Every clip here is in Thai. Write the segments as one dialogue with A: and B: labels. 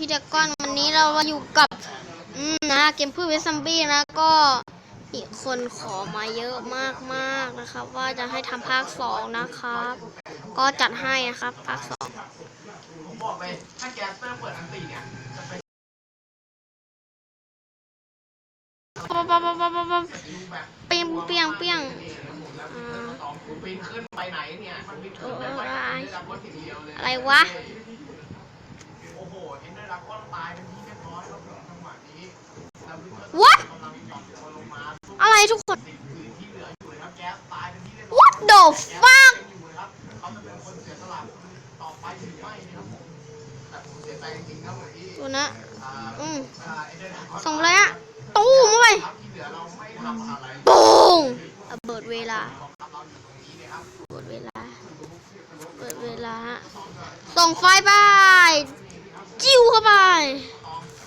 A: พี่เดกอนวันนี้เรามาอยู่กับนะเกมพืชเวสซัมบี้นะก็มีคนขอมาเยอะมากๆนะครับ ว่าจะให้ทำภาคสองนะครับ ก็จัดให้นะครับ ภาคสอง
B: ผมบอกเลยถ้าแก๊สเตอร์เปิดอันตีเนี่ยจะเป็น
A: ปั๊บปั๊บปั๊บปั๊บปั๊บปั๊บ
B: รูปแบบ
A: เปียงเปียงเปียง
B: แล้วมีเพื่ออมคุณปีนขึ้นไปไหนเนี่ยมันปีนขึ้นไปไหนได้รับคนทีเดียวเลย
A: อะไรวะ
B: ก้อนตายเป็นที่เรียบร้อยแล้วจังหวะนี้แล้ววิเทอร์
A: What
B: กำลังหย่อนตัวลงมาสู้
A: อะไรทุกคน
B: สิ่งอื่นที่เหลืออยู่เลยครับแก๊สตายเป็นที่เรียบร้อย
A: What the fuck
B: ยังอยู่นะครับเขาจะเป็นคนเสียสละต่อไปหรือไม่นะครับผมแต่ผมเสียใจจริงๆครับวันนี้
A: ดูนะ
B: อ่า
A: อืม
B: อ่าเอ็นได้รับก้อน
A: ส่งเลยอะตู้มเข้าไป
B: ครับที่เหลือเราไม่ทำอะไร
A: ปุ้งระเบิดเวลา
B: เราอยู่ตรงเนี่ยครับ
A: เปิดเวลาเปิดเวลาฮะส่งไฟไปจิ้วเข้า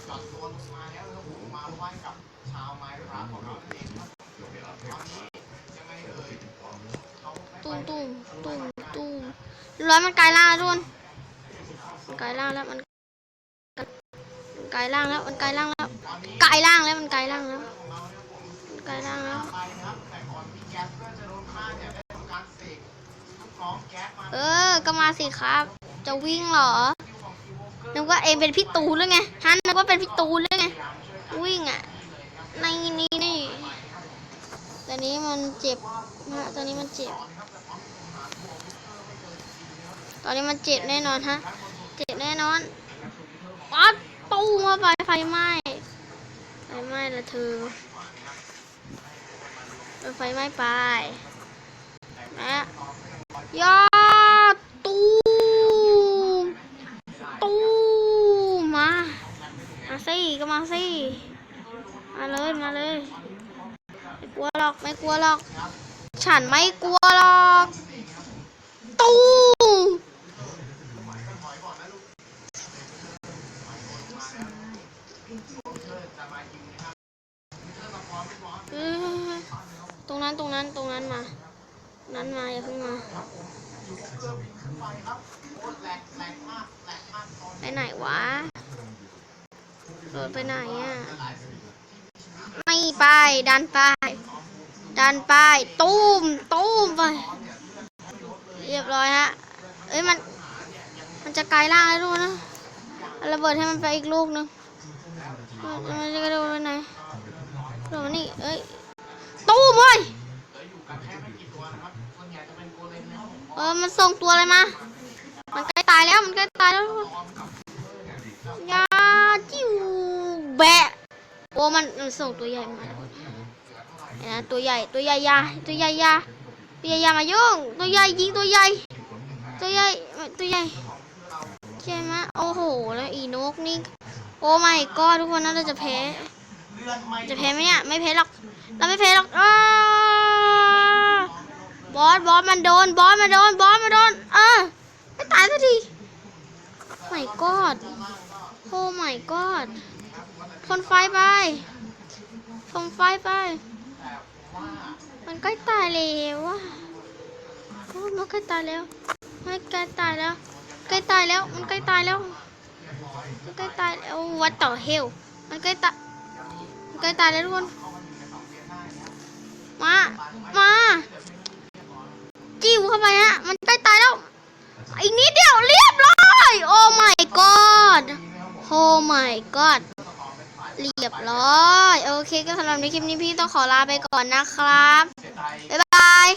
B: จอดตัวลงมาแล้วแล้วผมมาไหว้กับชาวไม้รักของเราเองครับตอนนี้ยังไงเอ่ยเขาไม่
A: ตุ้มตุ้มตุ้มตุ้มร้อยมันกลายร่างแล้วทุกคนมันกลายร่างแล้วมันกลายร่างแล้วมันกลายร่างแล้วกลายร่างแล้วมันกลายร่างแล้วกลายร่างแล้ว
B: เออก็มา
A: สิครับ จะวิ่งเหรอ นึกว่าเองเป็นพี่ตูนหรือไงฮันนึกว่าเป็นพี่ตูนหรือไง วิ่งอะ ในนี่นี่ตอนนี้มันเจ็บฮะตอนนี้มันเจ็บ ตอนนี้มันเจ็บแน่นอนฮะ เจ็บแน่นอนปัดตู้มาไปไฟไหม้ไฟไหม้ละเธอเออไฟไหม้ไปนะยอดตู้มตู้มมา มา สิมาสิ มาเลย มาเลย ไม่กลัวหรอก ไม่กลัวหรอก ฉันไม่กลัวหรอก ตู้ตรงนั้นตรงนั้นตรงนั้นมา นั้นมาอย่าเพิ่งมาไปไหนวะ ไปไหนอะ ไม่ไป ดันไป ดันไป ตู้ม ตู้มไป เรียบร้อยฮะ เอ้ยมัน มันจะกลายร่างแล้วดูนะเระเบิดให้มันไปอีกลูกหนึงมันจะกระโดดไปไหนโดดนี่ เอ้ย ตู้มเว้ยเออ มันส่งตัวอะไรมา มันใกล้ตายแล้ว มันใกล้ตายแล้วาจิ้วแบะ โอ้ มันมันส่งตัวใหญ่มาแล้วเห็นนะตัวใหญ่ตัวใหญ่ยาตัวใหญ่ยาตัวใหญ่อย่ามายุ่งตัวใหญ่ยิงตัวใหญ่ ตัวใหญ่ตัวใหญ่ใช่ไหมโอ้โหแล้วอีนกนี่โอ้ไม่ก็ทุกคนน่าจะแพ้จะแพ้ไหมเนี่ยไม่แพ้หรอกเราไม่แพ้หรอกอ้าบอสบอสมันโดนบอสมันโดนบอสมันโดนเออไม่ตายสักทีไม่กอดโอ้ไม่กอด พ่นไฟไปพ่นไฟไป มันใกล้ตายแล้วอะโอ้มันใกล้ตายแล้วมันใกล้ตายแล้ว ใกล้ตายแล้ว มันใกล้ตายแล้ว มันใกล้ตายแล้ว what the hell มันใกล้ตายมันใกล้ตายแล้วทุกคน มา มา จิ้วเข้าไปฮะ มันใกล้ตายแล้ว อีกนิดเดียวเรียบร้อย โอ้ my god โอ้ my god เรียบร้อย โอเคก็สำหรับในคลิปนี้พี่ต้องขอลาไปก่อนนะครับ บ๊ายบาย